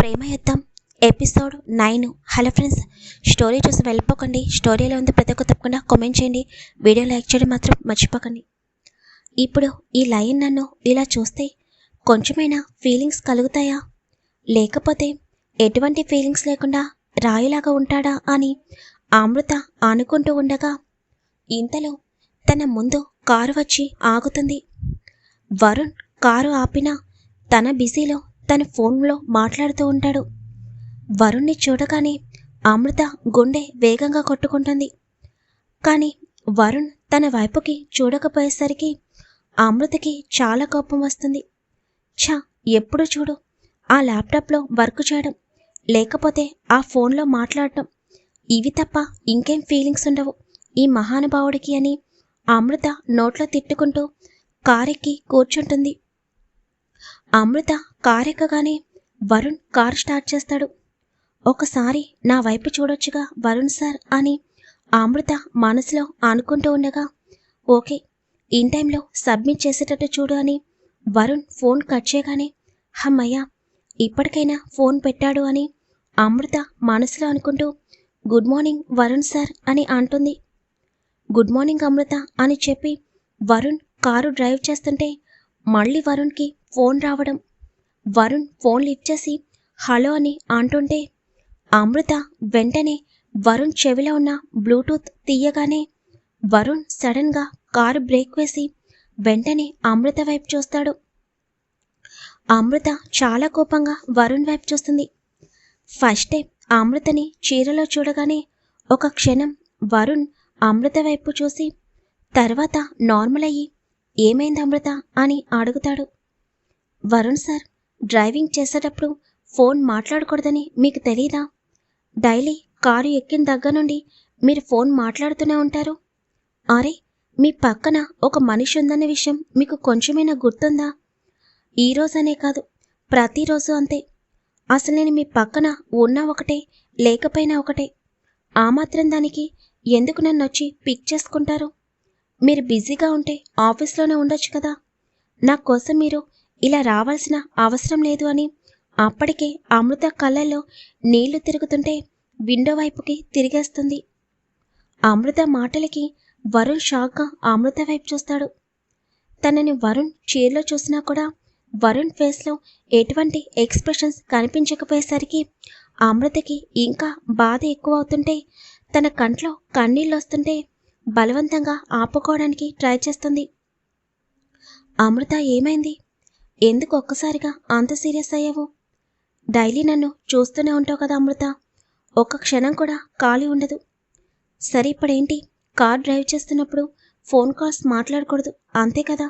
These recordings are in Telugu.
ప్రేమ యుద్ధం episode nine. Hello friends story చూసి వెళ్ళిపోకండి. స్టోరీ ఎలా ఉంది ప్రతి ఒక్క తప్పకుండా కామెంట్ చేయండి. వీడియో లైక్ చేయడం మాత్రం మర్చిపోకండి. ఇప్పుడు ఈ లయన్ నన్ను ఇలా చూస్తే కొంచెమైనా ఫీలింగ్స్ కలుగుతాయా? లేకపోతే ఎటువంటి ఫీలింగ్స్ లేకుండా రాయిలాగా ఉంటాడా అని అమృత అనుకుంటూ ఉండగా ఇంతలో తన ముందు కారు వచ్చి ఆగుతుంది. వరుణ్ కారు ఆపినా తన బిజీలో తన ఫోన్లో మాట్లాడుతూ ఉంటాడు. వరుణ్ణి చూడగానే అమృత గుండె వేగంగా కొట్టుకుంటుంది. కానీ వరుణ్ తన వైపుకి చూడకపోయేసరికి అమృతకి చాలా కోపం వస్తుంది. ఛా ఎప్పుడు చూడు ఆ ల్యాప్టాప్లో వర్క్ చేయడం లేకపోతే ఆ ఫోన్లో మాట్లాడటం ఇవి తప్ప ఇంకేం ఫీలింగ్స్ ఉండవు. ఈ మహానుభావుడికి అని అమృత నోట్లో తిట్టుకుంటూ కారెక్కి కూర్చుంటుంది. అమృత కారెక్కగానే వరుణ్ కార్ స్టార్ట్ చేస్తాడు. ఒకసారి నా వైపు చూడొచ్చుగా వరుణ్ సార్ అని అమృత మనసులో అనుకుంటూ ఉండగా ఓకే ఇన్ టైంలో సబ్మిట్ చేసేటట్టు చూడు అని వరుణ్ ఫోన్ కట్ చేయగానే హమ్మయ్యా ఇప్పటికైనా ఫోన్ పెట్టాడు అని అమృత మనసులో అనుకుంటూ గుడ్ మార్నింగ్ వరుణ్ సార్ అని అంటుంది. గుడ్ మార్నింగ్ అమృత అని చెప్పి వరుణ్ కారు డ్రైవ్ చేస్తుంటే మళ్ళీ వరుణ్కి ఫోన్ రావడం. వరుణ్ ఫోన్ లిఫ్ట్ చేసి హలో అని అంటుంటే అమృత వెంటనే వరుణ్ చెవిలో ఉన్న బ్లూటూత్ తీయగానే వరుణ్ సడన్గా కారు బ్రేక్ వేసి వెంటనే అమృత వైపు చూస్తాడు. అమృత చాలా కోపంగా వరుణ్ వైపు చూస్తుంది. ఫస్ట్ టైం అమృతని చీరలో చూడగానే ఒక క్షణం వరుణ్ అమృత వైపు చూసి తర్వాత నార్మల్ అయ్యి ఏమైంది అమృత అని అడుగుతాడు. వరుణ్ సార్ డ్రైవింగ్ చేసేటప్పుడు ఫోన్ మాట్లాడకూడదని మీకు తెలీదా? డైలీ కారు ఎక్కిన దగ్గర నుండి మీరు ఫోన్ మాట్లాడుతూనే ఉంటారు? అరే మీ పక్కన ఒక మనిషి ఉందన్న విషయం మీకు కొంచెమైనా గుర్తుందా? ఈ కాదు ప్రతిరోజు అంతే. అసలు నేను మీ పక్కన ఉన్నా ఒకటే లేకపోయినా ఒకటే. ఆ మాత్రం దానికి ఎందుకు నన్ను వచ్చి పిక్ చేసుకుంటారు మీరు బిజీగా ఉంటే ఆఫీస్లోనే ఉండొచ్చు కదా. నా కోసం మీరు ఇలా రావాల్సిన అవసరం లేదు అని అప్పటికే అమృత కళ్ళల్లో నీళ్ళు తిరుగుతుంటే విండో వైపుకి తిరిగేస్తుంది. అమృత మాటలకి వరుణ్ షాక్గా అమృత వైపు చూస్తాడు. తనని వరుణ్ చీరలో చూసినా కూడా వరుణ్ ఫేస్లో ఎటువంటి ఎక్స్ప్రెషన్స్ కనిపించకపోయేసరికి అమృతకి ఇంకా బాధ ఎక్కువ అవుతుంటే తన కంట్లో కన్నీళ్ళు వస్తుంటే బలవంతంగా ఆపుకోవడానికి ట్రై చేస్తుంది. అమృత ఏమైంది? ఎందుకు ఒక్కసారిగా అంత సీరియస్ అయ్యావు? డైలీ నన్ను చూస్తూనే ఉంటావు కదా అమృత. ఒక్క క్షణం కూడా ఖాళీ ఉండదు. సరే ఇప్పుడేంటి? కార్ డ్రైవ్ చేస్తున్నప్పుడు ఫోన్ కాల్స్ మాట్లాడకూడదు అంతే కదా?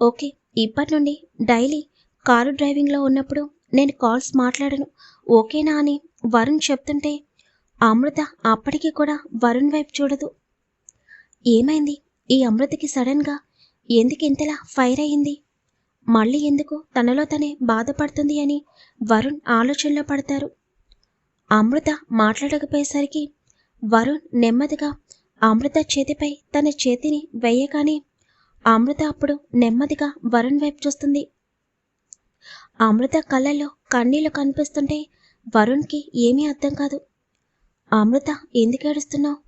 ఓకే ఇప్పటి నుండి డైలీ కారు డ్రైవింగ్లో ఉన్నప్పుడు నేను కాల్స్ మాట్లాడను ఓకేనా అని వరుణ్ చెప్తుంటే అమృత అప్పటికి కూడా వరుణ్ వైపు చూడదు. ఏమైంది? ఈ అమృతకి సడన్గా ఎందుకు ఇంతలా ఫైర్ అయింది? మళ్ళీ ఎందుకు తనలో తనే బాధపడుతుంది అని వరుణ్ ఆలోచనలో పడతారు. అమృత మాట్లాడకపోయేసరికి వరుణ్ నెమ్మదిగా అమృత చేతిపై తన చేతిని వేయగానే అమృత అప్పుడు నెమ్మదిగా వరుణ్ వైపు చూస్తుంది. అమృత కళ్ళల్లో కన్నీళ్ళు కనిపిస్తుంటే వరుణ్కి ఏమీ అర్థం కాదు. అమృత ఎందుకు ఏడుస్తున్నావు?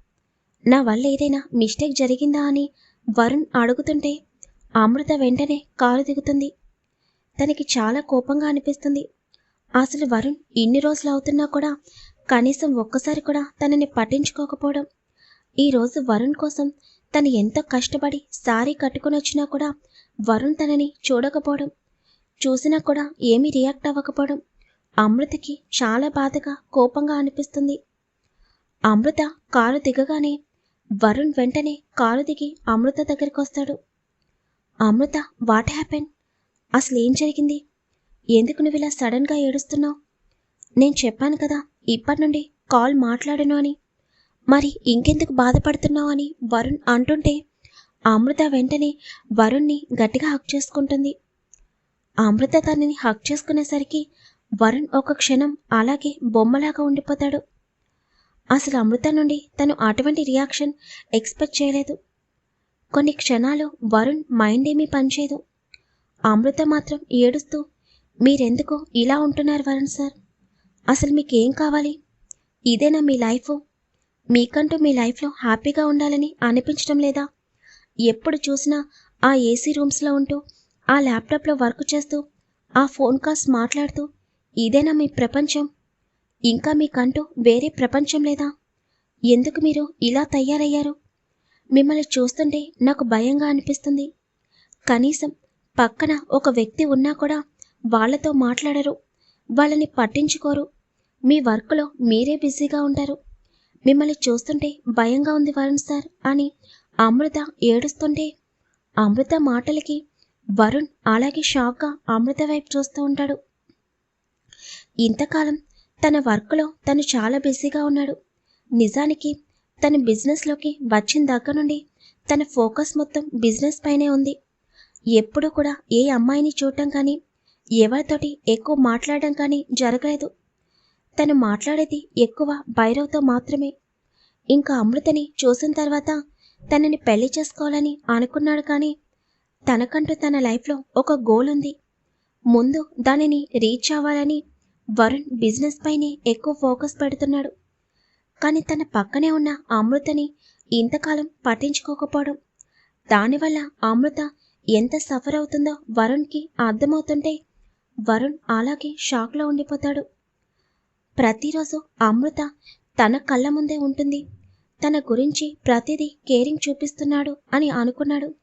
నా వల్ల ఏదైనా మిస్టేక్ జరిగిందా అని వరుణ్ అడుగుతుంటే అమృత వెంటనే కారు దిగుతుంది. తనకి చాలా కోపంగా అనిపిస్తుంది. అసలు వరుణ్ ఇన్ని రోజులు అవుతున్నా కూడా కనీసం ఒక్కసారి కూడా తనని పట్టించుకోకపోవడం. ఈరోజు వరుణ్ కోసం తను ఎంత కష్టపడి సారీ కట్టుకుని వచ్చినా కూడా వరుణ్ తనని చూడకపోవడం. చూసినా కూడా ఏమీ రియాక్ట్ అవ్వకపోవడం అమృతకి చాలా బాధగా కోపంగా అనిపిస్తుంది. అమృత కారు దిగగానే వరుణ్ వెంటనే కారు దిగి అమృత దగ్గరికి వస్తాడు. అమృత వాట్ హ్యాపెన్ అసలు ఏం జరిగింది? ఎందుకు నువ్వు ఇలా సడన్గా ఏడుస్తున్నావు? నేను చెప్పాను కదా ఇప్పటి నుండి కాల్ మాట్లాడను అని. మరి ఇంకెందుకు బాధపడుతున్నావు అని వరుణ్ అంటుంటే అమృత వెంటనే వరుణ్ణి గట్టిగా హక్ చేసుకుంటుంది. అమృత తనని హక్ చేసుకునేసరికి వరుణ్ ఒక క్షణం అలాగే బొమ్మలాగా ఉండిపోతాడు. అసలు అమృత నుండి తను అటువంటి రియాక్షన్ ఎక్స్పెక్ట్ చేయలేదు. కొన్ని క్షణాలు వరుణ్ మైండ్ ఏమీ పనిచేయదు. అమృత మాత్రం ఏడుస్తూ మీరెందుకు ఇలా ఉంటున్నారు వరుణ్ సార్? అసలు మీకేం కావాలి? ఇదేనా మీ లైఫ్? మీకంటూ మీ లైఫ్లో హ్యాపీగా ఉండాలని అనిపించడం లేదా? ఎప్పుడు చూసినా ఆ ఏసీ రూమ్స్లో ఉంటూ ఆ ల్యాప్టాప్లో వర్క్ చేస్తూ ఆ ఫోన్ కాల్స్ మాట్లాడుతూ ఇదేనా మీ ప్రపంచం? ఇంకా మీకంటూ వేరే ప్రపంచం లేదా? ఎందుకు మీరు ఇలా తయారయ్యారు? మిమ్మల్ని చూస్తుంటే నాకు భయంగా అనిపిస్తుంది. కనీసం పక్కన ఒక వ్యక్తి ఉన్నా కూడా వాళ్ళతో మాట్లాడరు వాళ్ళని పట్టించుకోరు. మీ వర్క్లో మీరే బిజీగా ఉంటారు. మిమ్మల్ని చూస్తుంటే భయంగా ఉంది వరుణ్ సార్ అని అమృత ఏడుస్తుంటే అమృత మాటలకి వరుణ్ అలాగే షాక్గా అమృత వైపు చూస్తూ ఉంటాడు. ఇంతకాలం తన వర్క్లో తను చాలా బిజీగా ఉన్నాడు. నిజానికి తన బిజినెస్లోకి వచ్చిన దగ్గర నుండి తన ఫోకస్ మొత్తం బిజినెస్ పైనే ఉంది. ఎప్పుడు కూడా ఏ అమ్మాయిని చూడటం కానీ ఎవరితోటి ఎక్కువ మాట్లాడడం కానీ జరగలేదు. తను మాట్లాడేది ఎక్కువ భైరవ్తో మాత్రమే. ఇంకా అమృతని చూసిన తర్వాత తనని పెళ్ళి చేసుకోవాలని అనుకున్నాడు కానీ తనకంటూ తన లైఫ్లో ఒక గోల్ ఉంది. ముందు దానిని రీచ్ అవ్వాలని వరుణ్ బిజినెస్ పైనే ఎక్కువ ఫోకస్ పెడుతున్నాడు. కానీ తన పక్కనే ఉన్న అమృతని ఇంతకాలం పట్టించుకోకపోవడం. దానివల్ల అమృత ఎంత సఫర్ అవుతుందో వరుణ్కి అర్థమవుతుంటే వరుణ్ అలాగే షాక్లో ఉండిపోతాడు. ప్రతిరోజు అమృత తన కళ్ళ ముందే ఉంటుంది. తన గురించి ప్రతిదీ కేరింగ్ చూపిస్తున్నాడు అని అనుకున్నాడు.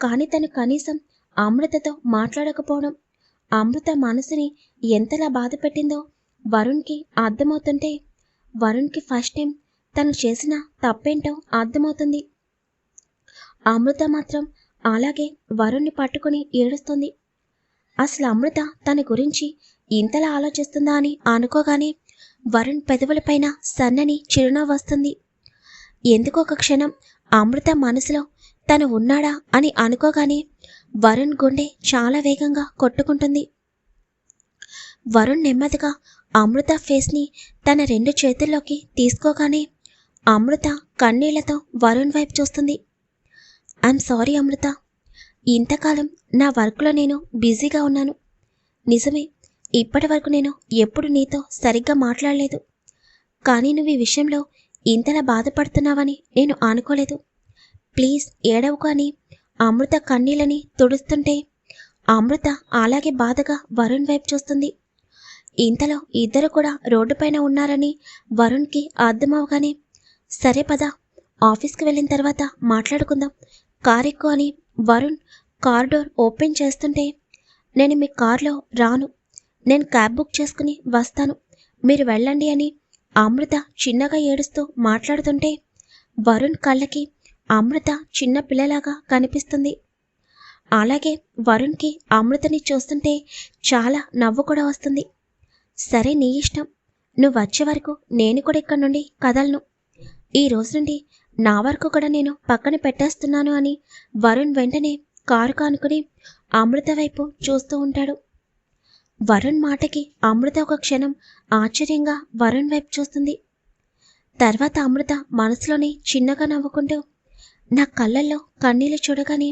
కానీ తను కనీసం అమృతతో మాట్లాడకపోవడం అమృత మనసుని ఎంతలా బాధ పెట్టిందో వరుణ్కి అర్థమవుతుంటే వరుణ్కి ఫస్ట్ టైం తను చేసిన తప్పేంటో అర్థమవుతుంది. అమృత మాత్రం అలాగే వరుణ్ణి పట్టుకుని ఏడుస్తుంది. అసలు అమృత తన గురించి ఇంతలా ఆలోచిస్తుందా అని అనుకోగానే వరుణ్ పెదవులపైన సన్నని చిరునవ్వు వస్తుంది. ఎందుకు ఒక క్షణం అమృత మనసులో తను ఉన్నాడా అని అనుకోగానే వరుణ్ గుండె చాలా వేగంగా కొట్టుకుంటుంది. వరుణ్ నెమ్మదిగా అమృత ఫేస్ని తన రెండు చేతుల్లోకి తీసుకోగానే అమృత కన్నీళ్ళతో వరుణ్ వైపు చూస్తుంది. I'm sorry Amrita. ఇంతకాలం నా వర్క్లో నేను బిజీగా ఉన్నాను. నిజమే ఇప్పటి వరకు నేను ఎప్పుడు నీతో సరిగ్గా మాట్లాడలేదు. కానీ నువ్వు ఈ విషయంలో ఇంతలా బాధపడుతున్నావని నేను అనుకోలేదు. ప్లీజ్ ఏడవకు అని అమృత కన్నీళ్ళని తుడుస్తుంటే అమృత అలాగే బాధగా వరుణ్ వైపు చూస్తుంది. ఇంతలో ఇద్దరు కూడా రోడ్డుపైన ఉన్నారని వరుణ్కి అర్థమవగానే సరే పద ఆఫీస్కి వెళ్ళిన తర్వాత మాట్లాడుకుందాం. కార్ ఎక్కువ అని వరుణ్ కార్ డోర్ ఓపెన్ చేస్తుంటే నేను మీ కార్లో రాను. నేను క్యాబ్ బుక్ చేసుకుని వస్తాను. మీరు వెళ్ళండి అని అమృత చిన్నగా ఏడుస్తూ మాట్లాడుతుంటే వరుణ్ కళ్ళకి అమృత చిన్న పిల్లలాగా కనిపిస్తుంది. అలాగే వరుణ్కి అమృతని చూస్తుంటే చాలా నవ్వు కూడా వస్తుంది. సరే నీ ఇష్టం. నువ్వు వచ్చే వరకు నేను కూడా ఇక్కడ నుండి కదలను. ఈ రోజు నుండి నా వరకు కూడా నేను పక్కన పెట్టేస్తున్నాను అని వరుణ్ వెంటనే కారు కానుకుని అమృత వైపు చూస్తూ ఉంటాడు. వరుణ్ మాటకి అమృత ఒక క్షణం ఆశ్చర్యంగా వరుణ్ వైపు చూస్తుంది. తర్వాత అమృత మనసులోనే చిన్నగా నవ్వుకుంటూ నా కళ్ళల్లో కన్నీళ్ళు చూడగానే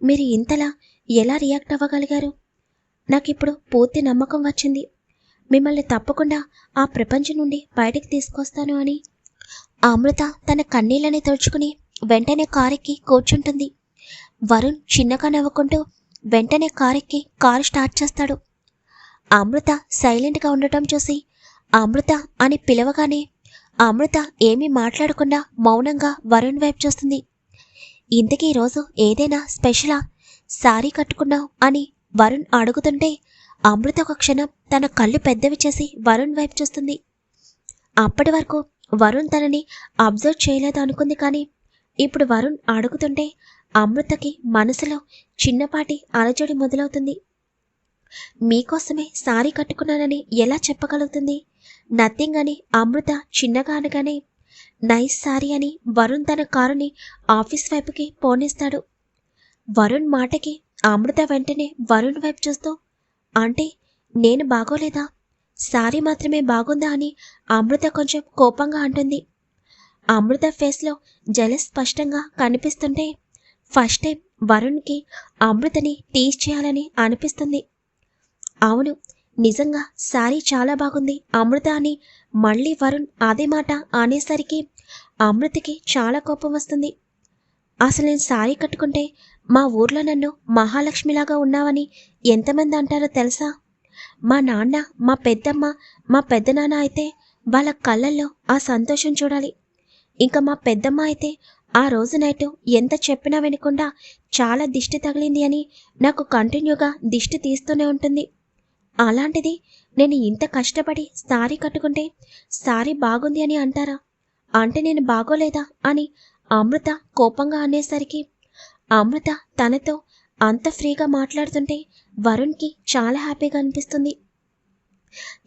మీరు ఇంతలా ఎలా రియాక్ట్ అవ్వగలిగారు? నాకిప్పుడు పూర్తి నమ్మకం వచ్చింది. మిమ్మల్ని తప్పకుండా ఆ ప్రపంచం నుండి బయటికి తీసుకొస్తాను అని. అమృత తన కన్నీళ్ళని తుడుచుకుని వెంటనే కారెక్కి కూర్చుంటుంది. వరుణ్ చిన్నగా నవ్వుకుంటూ వెంటనే కారెక్కి కారు స్టార్ట్ చేస్తాడు. అమృత సైలెంట్గా ఉండటం చూసి అమృత అని పిలవగానే అమృత ఏమీ మాట్లాడకుండా మౌనంగా వరుణ్ వైపు చూస్తుంది. ఇంతకీ రోజు ఏదైనా స్పెషలా? సారీ కట్టుకున్నావు అని వరుణ్ అడుగుతుంటే అమృత ఒక క్షణం తన కళ్ళు పెద్దవి చేసి వరుణ్ వైపు చూస్తుంది. అప్పటి వరకు వరుణ్ తనని అబ్జర్వ్ చేయలేదు అనుకుంది కానీ ఇప్పుడు వరుణ్ అడుగుతుంటే అమృతకి మనసులో చిన్నపాటి అలజడి మొదలవుతుంది. మీకోసమే సారీ కట్టుకున్నానని ఎలా చెప్పగలుగుతుంది? నథింగ్ అని అమృత చిన్నగా అనగానే నైస్ సారీ అని వరుణ్ తన కారుని ఆఫీస్ వైపుకి పోనిస్తాడు. వరుణ్ మాటకి అమృత వెంటనే వరుణ్ వైపు చూస్తూ అంటే నేను బాగోలేదా? సారీ మాత్రమే బాగుందా? అని అమృత కొంచెం కోపంగా అంటుంది. అమృత ఫేస్లో జల స్పష్టంగా కనిపిస్తుంటే ఫస్ట్ టైం వరుణ్కి అమృతని టీచ్ చేయాలని అనిపిస్తుంది. అవును నిజంగా శారీ చాలా బాగుంది అమృత అని మళ్ళీ వరుణ్ అదే మాట అనేసరికి అమృతకి చాలా కోపం వస్తుంది. అసలు నేను శారీ కట్టుకుంటే మా ఊర్లో నన్ను మహాలక్ష్మిలాగా ఉన్నావని ఎంతమంది అంటారో తెలుసా? మా నాన్న మా పెద్దమ్మ మా పెద్దనాన్న అయితే వాళ్ళ కళ్ళల్లో ఆ సంతోషం చూడాలి. ఇంకా మా పెద్దమ్మ అయితే ఆ రోజు నైట్ ఎంత చెప్పినా వినకుండా చాలా దిష్టి తగిలింది అని నాకు కంటిన్యూగా దిష్టి తీస్తూనే ఉంటుంది. అలాంటిది నేను ఇంత కష్టపడి సారీ కట్టుకుంటే సారీ బాగుంది అని అంటారా? అంటే నేను బాగోలేదా అని అమృత కోపంగా అనేసరికి అమృత తనతో అంత ఫ్రీగా మాట్లాడుతుంటే వరుణ్కి చాలా హ్యాపీగా అనిపిస్తుంది.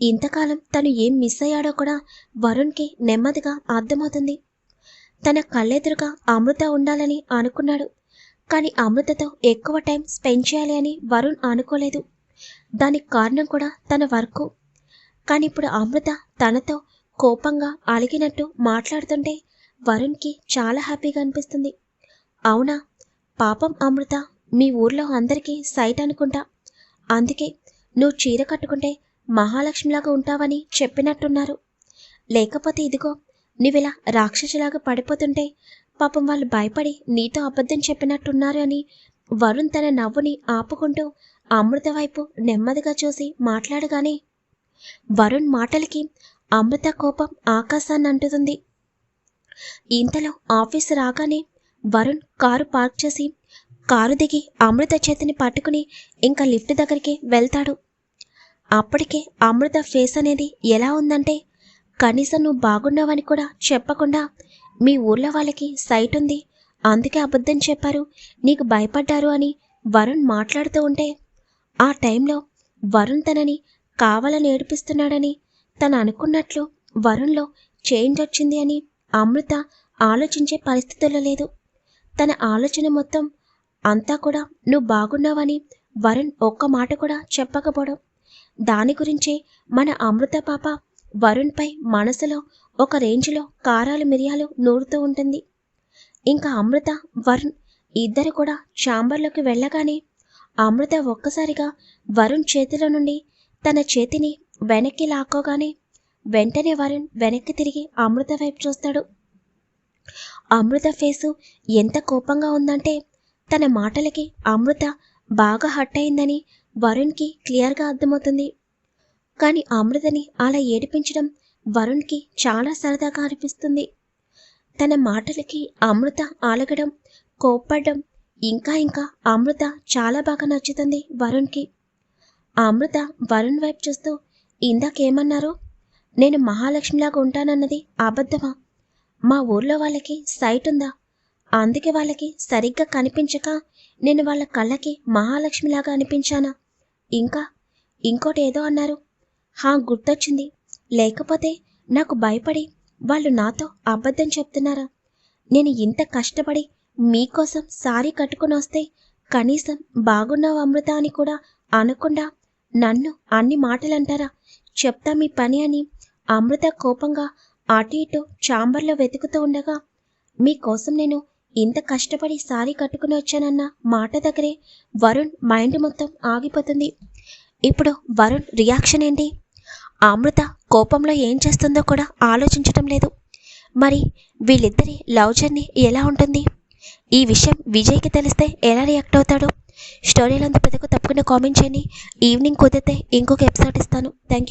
ఇంతకాలం తను ఏం మిస్ అయ్యాడో కూడా వరుణ్కి నెమ్మదిగా అర్థమవుతుంది. తన కళ్ళెదురుగా అమృత ఉండాలని అనుకున్నాడు కానీ అమృతతో ఎక్కువ టైం స్పెండ్ చేయాలి అని వరుణ్ అనుకోలేదు. దానికి కారణం కూడా తన వర్కు. కానీ ఇప్పుడు అమృత తనతో కోపంగా అలిగినట్టు మాట్లాడుతుంటే వరుణ్కి చాలా హ్యాపీగా అనిపిస్తుంది. అవునా? పాపం అమృత మీ ఊర్లో అందరికీ సైట్ అనుకుంటా. అందుకే నువ్వు చీర కట్టుకుంటే మహాలక్ష్మిలాగా ఉంటావని చెప్పినట్టున్నారు. లేకపోతే ఇదిగో నువ్విలా రాక్షసులాగా పడిపోతుంటే పాపం వాళ్ళు భయపడి నీతో అబద్ధం చెప్పినట్టున్నారు అని వరుణ్ తన నవ్వుని ఆపుకుంటూ అమృత వైపు నెమ్మదిగా చూసి మాట్లాడగానే వరుణ్ మాటలకి అమృత కోపం ఆకాశాన్ని అంటుతుంది. ఇంతలో ఆఫీసు రాగానే వరుణ్ కారు పార్క్ చేసి కారు దిగి అమృత చేతిని పట్టుకుని ఇంకా లిఫ్ట్ దగ్గరికి వెళ్తాడు. అప్పటికే అమృత ఫేస్ అనేది ఎలా ఉందంటే కనీసం నువ్వు బాగున్నావని కూడా చెప్పకుండా మీ ఊర్లో వాళ్ళకి సైట్ ఉంది. అందుకే అబద్ధం చెప్పారు. నీకు భయపడ్డారు అని వరుణ్ మాట్లాడుతూ ఉంటే ఆ టైంలో వరుణ్ తనని కావాలని ఏడిపిస్తున్నాడని తను అనుకున్నట్లు వరుణ్లో చేంజ్ వచ్చింది అని అమృత ఆలోచించే పరిస్థితుల్లో లేదు. తన ఆలోచన మొత్తం అంతా కూడా నువ్వు బాగున్నావని వరుణ్ ఒక్క మాట కూడా చెప్పకపోవడం. దాని గురించే మన అమృత పాప వరుణ్పై మనసులో ఒక రేంజ్లో కారాలు మిరియాలు నూరుతూ ఉంటుంది. ఇంకా అమృత వరుణ్ ఇద్దరు కూడా ఛాంబర్లోకి వెళ్ళగానే అమృత ఒక్కసారిగా వరుణ్ చేతిలో నుండి తన చేతిని వెనక్కి లాక్కోగానే వెంటనే వరుణ్ వెనక్కి తిరిగి అమృత వైపు చూస్తాడు. అమృత ఫేసు ఎంత కోపంగా ఉందంటే తన మాటలకి అమృత బాగా హట్ అయిందని వరుణ్కి క్లియర్గా అర్థమవుతుంది. కానీ అమృతని అలా ఏడిపించడం వరుణ్కి చాలా సరదాగా అనిపిస్తుంది. తన మాటలకి అమృత ఆలగడం కోప్పడడం ఇంకా ఇంకా అమృత చాలా బాగా నచ్చుతుంది వరుణ్కి. అమృత వరుణ్ వైపు చూస్తూ ఇందాకేమన్నారు? నేను మహాలక్ష్మిలాగా ఉంటానన్నది అబద్ధమా? మా ఊర్లో వాళ్ళకి సైట్ ఉందా? అందుకే వాళ్ళకి సరిగ్గా కనిపించక నేను వాళ్ళ కళ్ళకి మహాలక్ష్మిలాగా అనిపించానా? ఇంకా ఇంకోటి ఏదో అన్నారు. హా గుర్తొచ్చింది. లేకపోతే నాకు భయపడి వాళ్ళు నాతో అబద్ధం చెప్తున్నారా? నేను ఇంత కష్టపడి మీకోసం సారీ కట్టుకుని వస్తే కనీసం బాగున్నావు అమృత అని కూడా అనకుండా నన్ను అన్ని మాటలు అంటారా చెప్తా మీ పని అని అమృత కోపంగా అటు ఇటు చాంబర్లో వెతుకుతూ ఉండగా మీకోసం నేను ఇంత కష్టపడి సారీ కట్టుకుని వచ్చానన్న మాట దగ్గరే వరుణ్ మైండ్ మొత్తం ఆగిపోతుంది. ఇప్పుడు వరుణ్ రియాక్షన్ ఏంటి? అమృత కోపంలో ఏం చేస్తుందో కూడా ఆలోచించటం లేదు. మరి వీళ్ళిద్దరి లవ్ జర్నీ ఎలా ఉంటుంది? ఈ విషయం విజయ్కి తెలిస్తే ఎలా రియాక్ట్ అవుతాడు? స్టోరీలంతా ప్రతి ఒక్క తప్పకుండా కామెంట్ చేయండి. ఈవినింగ్ కుదిరితే ఇంకొక ఎపిసోడ్ ఇస్తాను. Thank you